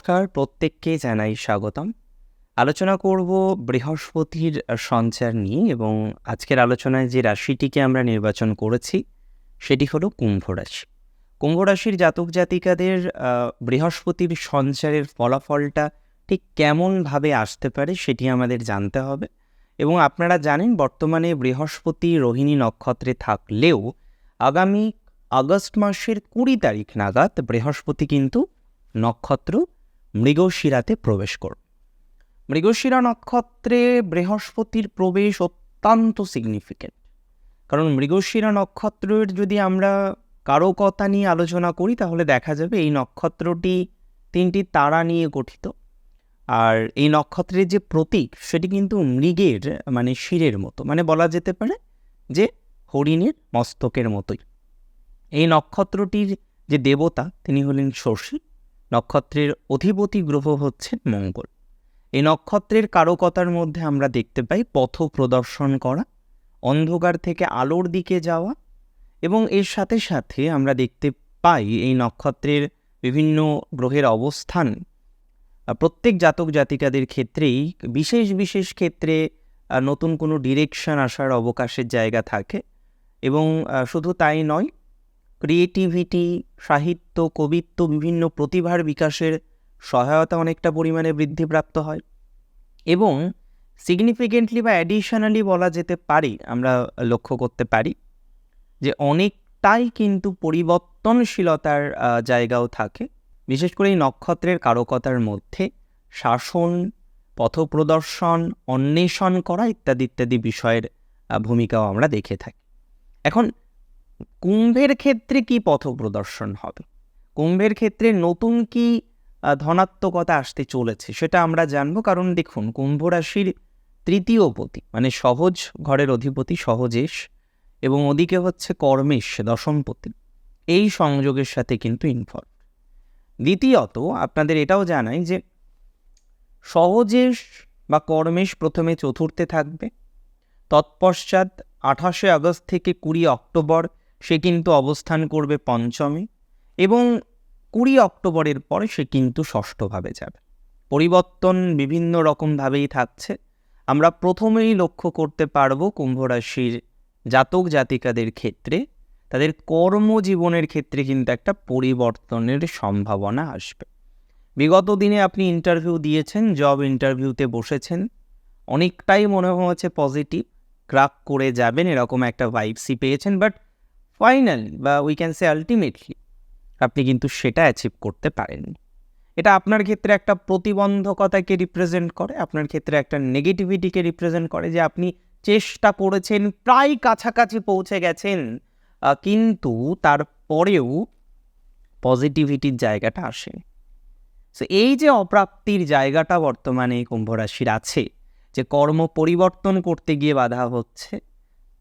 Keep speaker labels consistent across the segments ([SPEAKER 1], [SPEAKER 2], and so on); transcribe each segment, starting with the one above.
[SPEAKER 1] নমস্কার, প্রত্যেককে জানাই স্বাগতম। আলোচনা করব বৃহস্পতির সঞ্চার নিয়ে এবং আজকের আলোচনায় যে রাশিটিকে আমরা নির্বাচন করেছি, সেটি হলো কুম্ভ রাশি। কুম্ভ রাশির জাতক জাতিকাদের বৃহস্পতির সঞ্চারের ফলাফলটা ঠিক কেমনভাবে আসতে পারে সেটি আমাদের জানতে হবে। এবং আপনারা জানেন, বর্তমানে বৃহস্পতি রোহিণী নক্ষত্রে থাকলেও আগামী আগস্ট মাসের কুড়ি তারিখ নাগাদ বৃহস্পতি কিন্তু নক্ষত্র মৃগশিরাতে প্রবেশ করবে মৃগশিরা নক্ষত্রে বৃহস্পতির প্রবেশ অত্যন্ত সিগনিফিকেন্ট কারণ মৃগশিরা নক্ষত্রের যদি আমরা কারও কথা নিয়ে আলোচনা করি, তাহলে দেখা যাবে এই নক্ষত্রটি তিনটি তারা নিয়ে গঠিত। আর এই নক্ষত্রের যে প্রতীক, সেটি কিন্তু মৃগের মানে শিরের মতো। মানে বলা যেতে পারে যে হরিণের মস্তকের মতোই। এই নক্ষত্রটির যে দেবতা, তিনি হলেন শশী। নক্ষত্রের অধিপতি গ্রহ হচ্ছে মঙ্গল। এই নক্ষত্রের কারকতার মধ্যে আমরা দেখতে পাই পথ প্রদর্শন করা, অন্ধকার থেকে আলোর দিকে যাওয়া এবং এর সাথে সাথে আমরা দেখতে পাই এই নক্ষত্রের বিভিন্ন গ্রহের অবস্থান। প্রত্যেক জাতক জাতিকাদের ক্ষেত্রেই বিশেষ বিশেষ ক্ষেত্রে নতুন কোনো ডিরেকশন আসার অবকাশের জায়গা থাকে এবং শুধু তাই নয় ক্রিয়েটিভিটি, সাহিত্য, কবিত্ব বিভিন্ন প্রতিভার বিকাশের সহায়তা অনেকটা পরিমাণে বৃদ্ধিপ্রাপ্ত হয়। এবং সিগনিফিকেন্টলি বা অ্যাডিশনালি বলা যেতে পারে, আমরা লক্ষ্য করতে পারি, যে অনেকটাই কিন্তু পরিবর্তনশীলতার জায়গাও থাকে। বিশেষ করে এই নক্ষত্রের কারকতার মধ্যে শাসন, পথপ্রদর্শন, অন্বেষণ করা ইত্যাদি ইত্যাদি বিষয়ের ভূমিকাও আমরা দেখে থাকি। এখন কুম্ভের ক্ষেত্রে কি পথ প্রদর্শন হবে? কুম্ভের ক্ষেত্রে নতুন কি ধনাত্মকতা আসতে চলেছে সেটা আমরা জানব। কারণ দেখুন, কুম্ভ রাশির তৃতীয় পতি মানে সহজ ঘরের অধিপতি সহজেশ এবং ওদিকে হচ্ছে কর্মেশ দশমপতি এই সংযোগের সাথে কিন্তু ইনভলভ দ্বিতীয়ত, আপনাদের এটাও জানাই যে সহজেশ বা কর্মেশ প্রথমে চতুর্থে থাকবে। তৎপশ্চাৎ আঠাশে আগস্ট থেকে কুড়ি অক্টোবর সে কিন্তু অবস্থান করবে পঞ্চমে এবং কুড়ি অক্টোবরের পরে সে কিন্তু ষষ্ঠভাবে যাবে। পরিবর্তন বিভিন্ন রকমভাবেই থাকছে। আমরা প্রথমেই লক্ষ্য করতে পারব কুম্ভ রাশির জাতক জাতিকাদের ক্ষেত্রে। তাদের কর্মজীবনের ক্ষেত্রে কিন্তু একটা পরিবর্তনের সম্ভাবনা আসবে। বিগত দিনে আপনি ইন্টারভিউ দিয়েছেন জব ইন্টারভিউতে বসেছেন। অনেকটাই মনে হয়েছে পজিটিভ ক্রাক করে যাবেন, এরকম একটা ভাইবসি পেয়েছেন বাট ফাইনালি বা উই ক্যান সে আলটিমেটলি আপনি কিন্তু সেটা অ্যাচিভ করতে পারেননি। এটা আপনার ক্ষেত্রে একটা প্রতিবন্ধকতাকে রিপ্রেজেন্ট করে, আপনার ক্ষেত্রে একটা নেগেটিভিটিকে রিপ্রেজেন্ট করে যে আপনি চেষ্টা করেছেন, প্রায় কাছাকাছি পৌঁছে গেছেন কিন্তু তারপরেও পজিটিভিটির জায়গাটা আসে সো এই যে অপ্রাপ্তির জায়গাটা বর্তমানে কুম্ভ রাশির আছে, যে কর্ম পরিবর্তন করতে গিয়ে বাধা হচ্ছে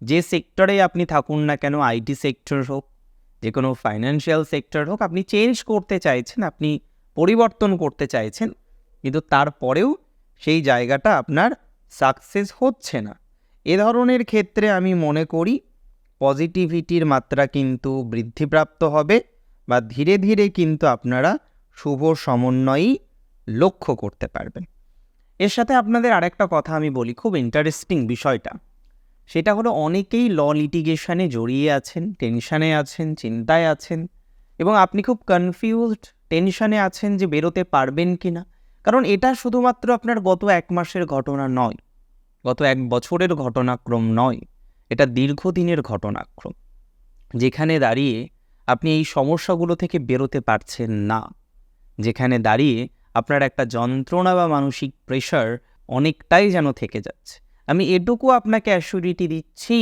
[SPEAKER 1] যে সেক্টরে আপনি থাকুন না কেন আইটি সেক্টর হোক, যে কোনো ফাইন্যান্সিয়াল সেক্টর হোক, আপনি চেঞ্জ করতে চাইছেন, আপনি পরিবর্তন করতে চাইছেন, কিন্তু তারপরেও সেই জায়গাটা আপনার সাকসেস হচ্ছে না। এ ধরনের ক্ষেত্রে আমি মনে করি পজিটিভিটির মাত্রা কিন্তু বৃদ্ধিপ্রাপ্ত হবে বা ধীরে ধীরে কিন্তু আপনারা শুভ সমন্বয়ই লক্ষ্য করতে পারবেন। এর সাথে আপনাদের আরেকটা কথা আমি বলি, খুব ইন্টারেস্টিং বিষয়টা। সেটা হলো অনেকেই ল লিটিগেশনে জড়িয়ে আছেন টেনশানে আছেন, চিন্তায় আছেন এবং আপনি খুব কনফিউজড টেনশানে আছেন যে বেরোতে পারবেন কি না কারণ এটা শুধুমাত্র আপনার গত এক মাসের ঘটনা নয়, গত এক বছরের ঘটনাক্রম নয়, এটা দীর্ঘদিনের ঘটনাক্রম, যেখানে দাঁড়িয়ে আপনি এই সমস্যাগুলো থেকে বেরোতে পারছেন না, যেখানে দাঁড়িয়ে আপনার একটা যন্ত্রণা বা মানসিক প্রেশার অনেকটাই যেন থেকে যাচ্ছে। আমি এটুকু আপনাকে অ্যাসিউরিটি দিচ্ছি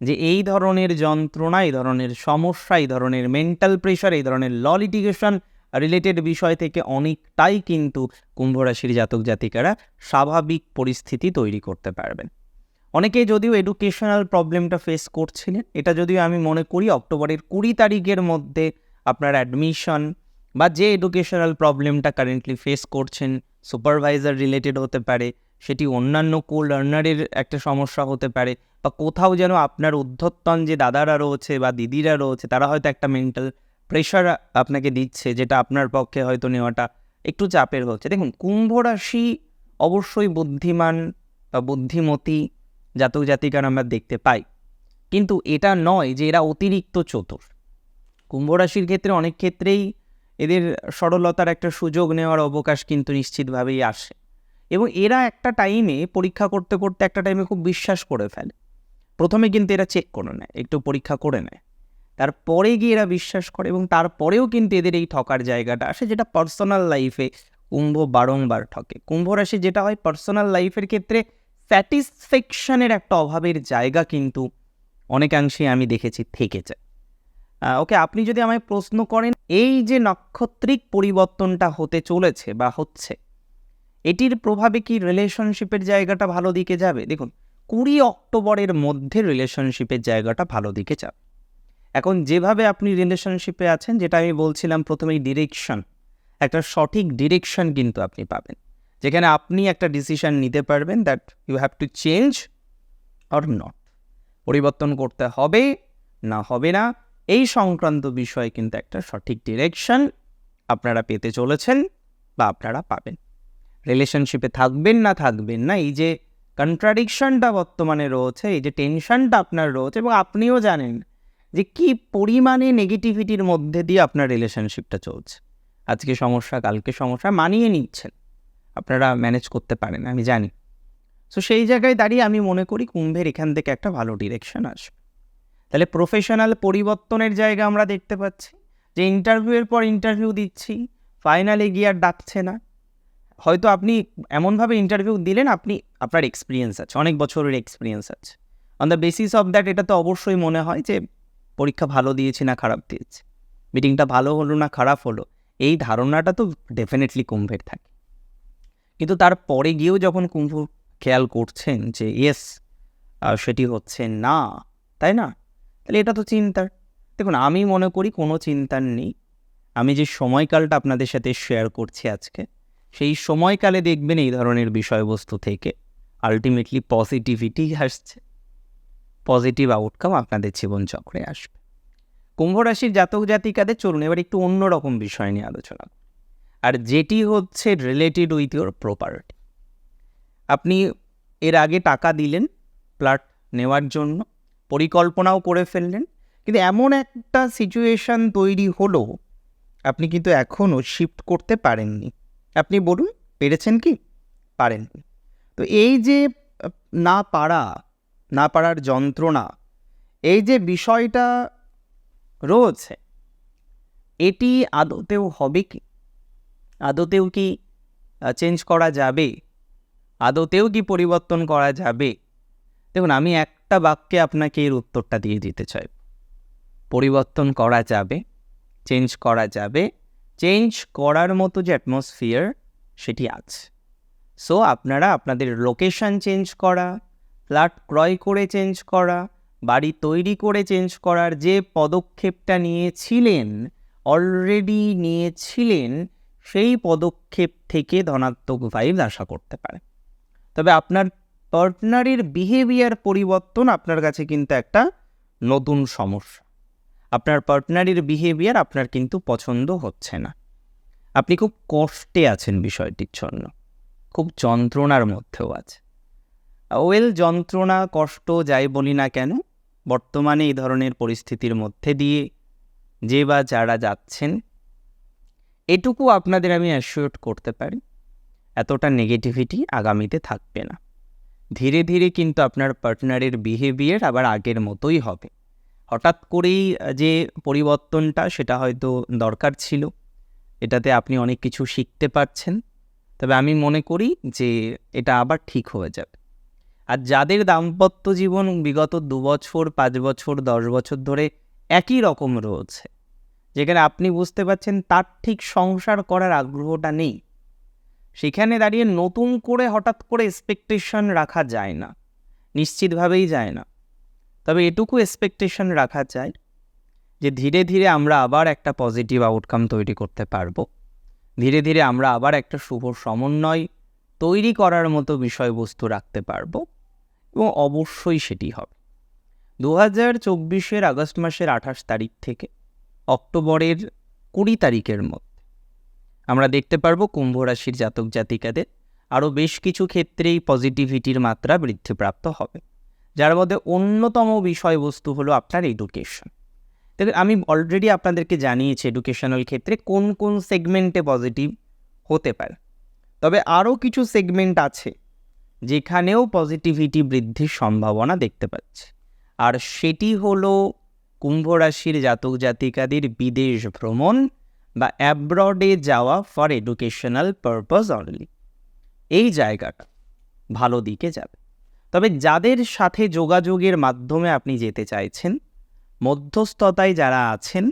[SPEAKER 1] যে এই ধরনের যন্ত্রণা, এই ধরনের সমস্যা, এই ধরনের মেন্টাল প্রেশার এই ধরনের ল লিটিগেশন রিলেটেড বিষয় থেকে অনেকটাই কিন্তু কুম্ভরাশির জাতক জাতিকারা স্বাভাবিক পরিস্থিতি তৈরি করতে পারবেন। অনেকে যদিও এডুকেশনাল প্রবলেমটা ফেস করছিলেন, এটা যদিও আমি মনে করি অক্টোবরের কুড়ি তারিখের মধ্যে আপনার অ্যাডমিশন বা যে এডুকেশনাল প্রবলেমটা কারেন্টলি ফেস করছেন সুপারভাইজার রিলেটেড হতে পারে সেটি অন্যান্য কো লার্নারের একটা সমস্যা হতে পারে বা কোথাও যেন আপনার উদ্ধত্তন যে দাদারা রয়েছে বা দিদিরা রয়েছে, তারা হয়তো একটা মেন্টাল প্রেশার আপনাকে দিচ্ছে যেটা আপনার পক্ষে হয়তো নেওয়াটা একটু চাপের হচ্ছে। দেখুন, কুম্ভ রাশি অবশ্যই বুদ্ধিমান বা বুদ্ধিমতী জাতক জাতিকার আমরা দেখতে পাই। কিন্তু এটা নয় যে এরা অতিরিক্ত চতুর। কুম্ভ রাশির ক্ষেত্রে অনেক ক্ষেত্রেই এদের সরলতার একটা সুযোগ নেওয়ার অবকাশ কিন্তু নিশ্চিতভাবেই আসে। এবং এরা একটা টাইমে পরীক্ষা করতে করতে একটা টাইমে খুব বিশ্বাস করে ফেলে। প্রথমে কিন্তু এরা চেক করে নেয়, একটু পরীক্ষা করে নেয়। তারপরে গিয়ে এরা বিশ্বাস করে এবং তারপরেও কিন্তু এদের এই ঠকার জায়গাটা আসে যেটা পার্সোনাল লাইফে কুম্ভ বারংবার ঠকে। কুম্ভ রাশি যেটা হয় পার্সোনাল লাইফের ক্ষেত্রে স্যাটিসফ্যাকশনের একটা অভাবের জায়গা কিন্তু অনেকাংশে আমি দেখেছি থেকে যায়। ওকে আপনি যদি আমায় প্রশ্ন করেন, এই যে নক্ষত্রিক পরিবর্তনটা হতে চলেছে বা হচ্ছে এটির প্রভাবে কি রিলেশনশিপের জায়গাটা ভালো দিকে যাবে? দেখুন, কুড়ি অক্টোবরের মধ্যে রিলেশনশিপের জায়গাটা ভালো দিকে যাবে। এখন যেভাবে আপনি রিলেশনশিপে আছেন, যেটা আমি বলছিলাম প্রথমেই ডিরেকশন একটা সঠিক ডিরেকশন কিন্তু আপনি পাবেন। যেখানে আপনি একটা ডিসিশন নিতে পারবেন that you have to change or not পরিবর্তন করতে হবে, না হবে না, এই সংক্রান্ত বিষয়ে কিন্তু একটা সঠিক ডিরেকশন আপনারা পেতে চলেছেন বা আপনারা পাবেন। রিলেশনশিপে থাকবেন না থাকবেন না, এই যে কন্ট্রাডিকশনটা বর্তমানে রয়েছে, এই যে টেনশনটা আপনার রয়েছে এবং আপনিও জানেন যে কি পরিমাণে নেগেটিভিটির মধ্যে দিয়ে আপনার রিলেশনশিপটা চলছে। আজকে সমস্যা, কালকে সমস্যা মানিয়ে নিচ্ছেন। আপনারা ম্যানেজ করতে পারেন, আমি জানি। সো সেই জায়গায় দাঁড়িয়ে আমি মনে করি কুম্ভের এখান থেকে একটা ভালো ডিরেকশন আসবে। তাহলে প্রফেশনাল পরিবর্তনের জায়গা আমরা দেখতে পাচ্ছি। যে ইন্টারভিউয়ের পর ইন্টারভিউ দিচ্ছি ফাইনালে গিয়ে আর ডাকছে না। হয়তো আপনি এমনভাবে ইন্টারভিউ দিলেন, আপনি, আপনার এক্সপিরিয়েন্স আছে, অনেক বছরের এক্সপিরিয়েন্স আছে। On the basis of that এটা তো অবশ্যই মনে হয় যে, পরীক্ষা ভালো দিয়েছি না খারাপ দিয়েছি? মিটিংটা ভালো হলো না খারাপ হলো? এই ধারণাটা তো ডেফিনেটলি কুম্ভের থাকে। কিন্তু তারপরে গিয়েও যখন কুম্ভ খেয়াল করছেন যে ইয়েস সেটি হচ্ছে না, তাই না? তাহলে এটা তো চিন্তার। দেখুন, আমি মনে করি কোনো চিন্তার নেই। আমি যে সময়কালটা আপনাদের সাথে শেয়ার করছি আজকে সেই সময়কালে দেখবেন এই ধরনের বিষয়বস্তু থেকে আলটিমেটলি পজিটিভিটি আসছে। পজিটিভ আউটকাম আপনাদের জীবনচক্রে আসবে। কুম্ভ রাশির জাতক জাতিকাদের চলুন, এবার একটু অন্যরকম বিষয় নিয়ে আলোচনা আর যেটি হচ্ছে রিলেটেড উইথ ইউর প্রপার্টি আপনি এর আগে টাকা দিলেন প্লাট নেওয়ার জন্য, পরিকল্পনাও করে ফেললেন, কিন্তু এমন একটা সিচুয়েশান তৈরি হলো, আপনি কিন্তু এখনও শিফট করতে পারেননি। আপনি বলুন, পেরেছেন কি? পারেননি তো এই যে, না পারা, না পারার যন্ত্রণা, এই যে বিষয়টা রয়েছে, এটি আদতেও হবে কি? আদতেও কি চেঞ্জ করা যাবে? আদতেও কি পরিবর্তন করা যাবে? দেখুন, আমি একটা বাক্যে আপনাকে এর উত্তরটা দিয়ে দিতে চাই। পরিবর্তন করা যাবে চেঞ্জ করা যাবে চেঞ্জ করার মতো যে অ্যাটমসফিয়ার সেটি আছে। সো আপনারা আপনাদের লোকেশন চেঞ্জ করা ফ্ল্যাট ক্রয় করে চেঞ্জ করা, বাড়ি তৈরি করে চেঞ্জ করার যে পদক্ষেপটা নিয়েছিলেন অলরেডি নিয়েছিলেন, সেই পদক্ষেপ থেকে ধনাত্মক ভাইব আশা করতে পারে। তবে আপনার পার্টনারের বিহেভিয়ার পরিবর্তন আপনার কাছে কিন্তু একটা নতুন সমস্যা। আপনার পার্টনারের বিহেভিয়ার আপনার কিন্তু পছন্দ হচ্ছে না। আপনি খুব কষ্টে আছেন বিষয়টির জন্য। খুব যন্ত্রণার মধ্যেও আছে। ওয়েল যন্ত্রণা, কষ্ট, যাই বলি না কেন, বর্তমানে এই ধরনের পরিস্থিতির মধ্যে দিয়ে যে বা যারা যাচ্ছেন, এটুকু আপনাদের আমি অ্যাসিওর করতে পারি, এতটা নেগেটিভিটি আগামীতে থাকবে না। ধীরে ধীরে কিন্তু আপনার পার্টনারের বিহেভিয়ার আবার আগের মতোই হবে। হঠাৎ করেই যে পরিবর্তনটা সেটা হয়তো দরকার ছিল। এটাতে আপনি অনেক কিছু শিখতে পারছেন। তবে আমি মনে করি যে এটা আবার ঠিক হয়ে যাবে। আর যাদের দাম্পত্য জীবন বিগত দু বছর, পাঁচ বছর, দশ বছর ধরে একই রকম রয়েছে, যেখানে আপনি বুঝতে পারছেন তার ঠিক সংসার করার আগ্রহটা নেই, সেখানে দাঁড়িয়ে নতুন করে হঠাৎ করে এক্সপেকটেশন রাখা যায় না, নিশ্চিতভাবেই যায় না। তবে এটুকু এক্সপেকটেশন রাখা যায় যে ধীরে ধীরে আমরা আবার একটা পজিটিভ আউটকাম তৈরি করতে পারব। ধীরে ধীরে আমরা আবার একটা শুভ সমন্বয় তৈরি করার মতো বিষয়বস্তু রাখতে পারব এবং অবশ্যই সেটি হবে। দু হাজার চব্বিশের আগস্ট মাসের আঠাশ তারিখ থেকে অক্টোবরের কুড়ি তারিখের মধ্যে আমরা দেখতে পারব কুম্ভ রাশির জাতক জাতিকাদের আরও বেশ কিছু ক্ষেত্রেই পজিটিভিটির মাত্রা বৃদ্ধিপ্রাপ্ত হবে। যার মধ্যে অন্যতম বিষয়বস্তু হলো আপনার এডুকেশন দেখুন, আমি অলরেডি আপনাদেরকে জানিয়েছি এডুকেশনাল ক্ষেত্রে কোন কোন সেগমেন্টে পজিটিভ হতে পারে। তবে আরও কিছু সেগমেন্ট আছে যেখানেও পজিটিভিটি বৃদ্ধির সম্ভাবনা দেখতে পাচ্ছি। আর সেটি হলো কুম্ভ রাশির জাতক জাতিকাদের বিদেশ ভ্রমণ বা অ্যাব্রডে যাওয়া ফর এডুকেশনাল পারপাস অনলি এই জায়গাটা ভালো দিকে যাবে। তবে যাদের সাথে যোগাযোগের মাধ্যমে আপনি যেতে চাইছেন, মধ্যস্থতায় যারা আছেন,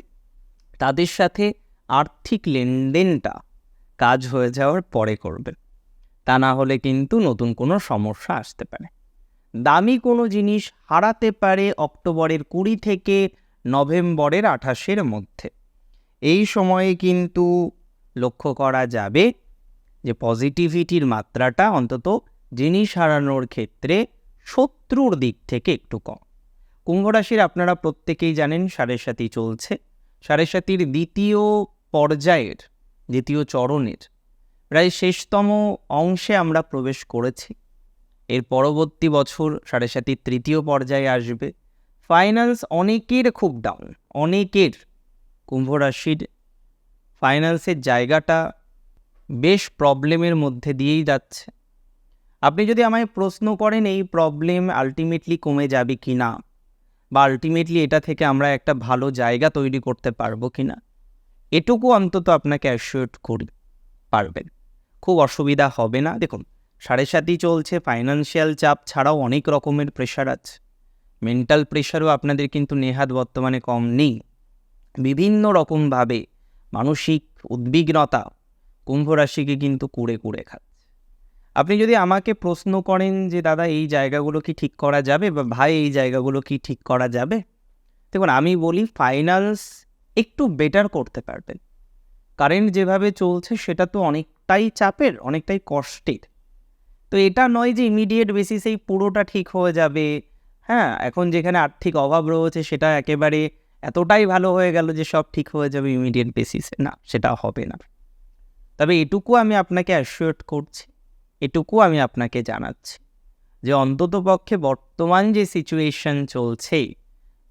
[SPEAKER 1] তাদের সাথে আর্থিক লেনদেনটা কাজ হয়ে যাওয়ার পরে করবেন। তা না হলে কিন্তু নতুন কোনো সমস্যা আসতে পারে। দামি কোনো জিনিস হারাতে পারে অক্টোবরের কুড়ি থেকে নভেম্বরের আঠাশের মধ্যে। এই সময়ে কিন্তু লক্ষ্য করা যাবে যে পজিটিভিটির মাত্রাটা অন্তত জিনিস হারানোর ক্ষেত্রে শত্রুর দিক থেকে একটু কম। কুম্ভ রাশির আপনারা প্রত্যেকেই জানেন সাড়ে সাতি চলছে। সাড়ে সাতির দ্বিতীয় পর্যায়ের, দ্বিতীয় চরণের প্রায় শেষতম অংশে আমরা প্রবেশ করেছি। এর পরবর্তী বছর সাড়ে সাতির তৃতীয় পর্যায়ে আসবে। ফাইন্যান্স অনেকের খুব ডাউন অনেকের কুম্ভ রাশির ফাইন্যান্সের জায়গাটা বেশ প্রবলেমের মধ্যে দিয়েই যাচ্ছে। আপনি যদি আমায় প্রশ্ন করেন এই প্রবলেম আলটিমেটলি কমে যাবে কি না বা আলটিমেটলি এটা থেকে আমরা একটা ভালো জায়গা তৈরি করতে পারব কি না এটুকু অন্তত আপনাকে অ্যাসিওর করি, পারবেন। খুব অসুবিধা হবে না। দেখুন, সাড়ে সাতই চলছে ফাইন্যান্সিয়াল চাপ ছাড়াও অনেক রকমের প্রেশার আছে। মেন্টাল প্রেশারও আপনাদের কিন্তু নেহাত বর্তমানে কম নেই। বিভিন্ন রকমভাবে মানসিক উদ্বিগ্নতা কুম্ভ রাশিকে কিন্তু কুড়ে কুড়ে খাচ্ছে। আপনি যদি আমাকে প্রশ্ন করেন যে, দাদা, এই জায়গাগুলো কি ঠিক করা যাবে? বা, ভাই, এই জায়গাগুলো কি ঠিক করা যাবে? দেখুন, আমি বলি ফাইন্যান্স একটু বেটার করতে পারবেন। কারেন্ট যেভাবে চলছে, সেটা তো অনেকটাই চাপের, অনেকটাই কষ্টের তো এটা নয় যে ইমিডিয়েট বেসিসেই পুরোটা ঠিক হয়ে যাবে। হ্যাঁ এখন যেখানে আর্থিক অভাব রয়েছে, সেটা একেবারে এতটাই ভালো হয়ে গেল যে, সব ঠিক হয়ে যাবে ইমিডিয়েট বেসিসে না, সেটা হবে না। তবে এটুকু আমি আপনাকে অ্যাসিওর করছি। এটুকু আমি আপনাকে জানাচ্ছি যে অন্তত পক্ষে বর্তমান যে সিচুয়েশন চলছে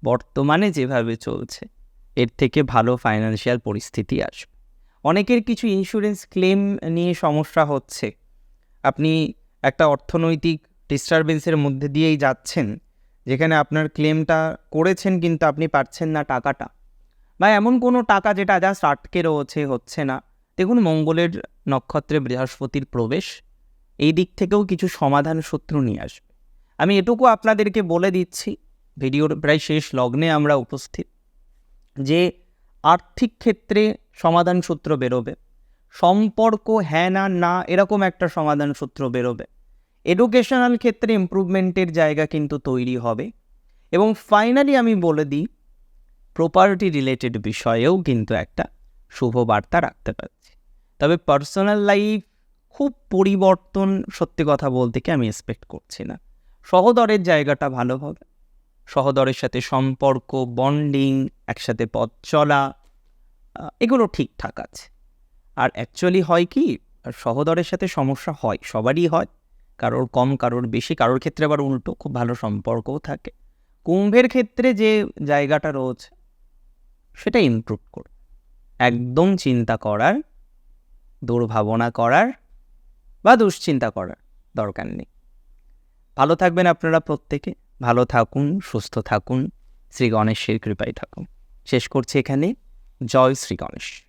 [SPEAKER 1] বর্তমানে যেভাবে চলছে, এর থেকে ভালো ফাইন্যান্সিয়াল পরিস্থিতি আসবে। অনেকের কিছু ইন্স্যুরেন্স ক্লেম নিয়ে সমস্যা হচ্ছে। আপনি একটা অর্থনৈতিক ডিস্টারবেন্সের মধ্যে দিয়েই যাচ্ছেন, যেখানে আপনার ক্লেমটা করেছেন কিন্তু আপনি পাচ্ছেন না টাকাটা। বা এমন কোনো টাকা যেটা জাস্ট আটকে রয়েছে, হচ্ছে না। দেখুন, মঙ্গলের নক্ষত্রে বৃহস্পতির প্রবেশ এই দিক থেকেও কিছু সমাধান সূত্র নিয়ে আসবে। আমি এটুকু আপনাদেরকে বলে দিচ্ছি, ভিডিওর প্রায় শেষ লগ্নে আমরা উপস্থিত, যে আর্থিক ক্ষেত্রে সমাধান সূত্র বেরোবে, সম্পর্ক হ্যাঁ না না এরকম একটা সমাধান সূত্র বেরোবে। এডুকেশনাল ক্ষেত্রে ইম্প্রুভমেন্টের জায়গা কিন্তু তৈরি হবে এবং ফাইনালি আমি বলে দিই প্রপার্টি রিলেটেড বিষয়েও কিন্তু একটা শুভ বার্তা রাখতে পারছি। তবে পার্সোনাল লাইফ খুব পরিবর্তন সত্যি কথা বলতে কি আমি এক্সপেক্ট করছি না। সহদরের জায়গাটা ভালো হবে। সহদরের সাথে সম্পর্ক বন্ডিং একসাথে পথ চলা এগুলো ঠিকঠাক আছে। আর অ্যাকচুয়ালি হয় কি, সহদরের সাথে সমস্যা হয়, সবারই হয়। কারোর কম, কারোর বেশি, কারোর ক্ষেত্রে আবার উল্টো, খুব ভালো সম্পর্কও থাকে। কুম্ভের ক্ষেত্রে যে জায়গাটা রয়েছে, সেটা ইমপ্রুভ করবে। একদম চিন্তা করার, দুর্ভাবনা করার বা দুশ্চিন্তা করার দরকার নেই। ভালো থাকবেন আপনারা প্রত্যেকে। ভালো থাকুন, সুস্থ থাকুন। শ্রী গণেশের কৃপায় থাকুন। শেষ করছি এখানে। জয় শ্রী গণেশ।